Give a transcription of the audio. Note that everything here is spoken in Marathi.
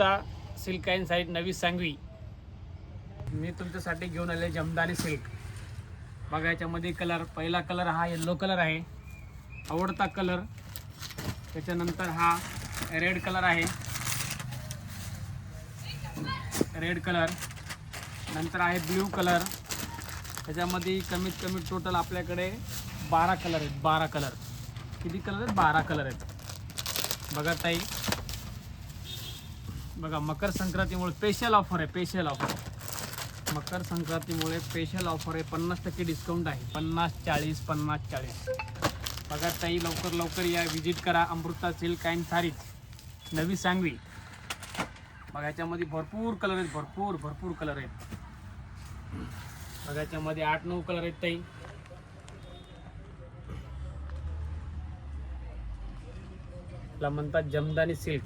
आता सिल्क अँड साईड नवी सांगवी. मी तुमच्यासाठी घेऊन आले जमदानी सिल्क. बघा याच्यामध्ये कलर पहिला कलर हा येल्लो कलर आहे. आवडता कलर. त्याच्यानंतर हा रेड कलर आहे. Red colour. नंतर आहे ब्ल्यू कलर. त्याच्यामध्ये कमीत कमी टोटल आपल्याकडे बारा कलर आहेत बारा कलर. किती कलर आहेत? बारा कलर आहेत. बघा ताई. बघा मकर संक्रांतीमुळे स्पेशल ऑफर आहे स्पेशल ऑफर मकर संक्रांतीमुळे स्पेशल ऑफर आहे. पन्नास टक्के डिस्काउंट आहे. पन्नास चाळीस पन्नास चाळीस. बघा ताई लवकर लवकर या विजिट करा. अमृता सिल्क अँड सारीज नवी सांगवी. बघा याच्यामध्ये भरपूर कलर आहेत. भरपूर भरपूर कलर आहेत. बघा याच्यामध्ये आठ नऊ कलर आहेत ताई. ला म्हणतात जमदानी सिल्क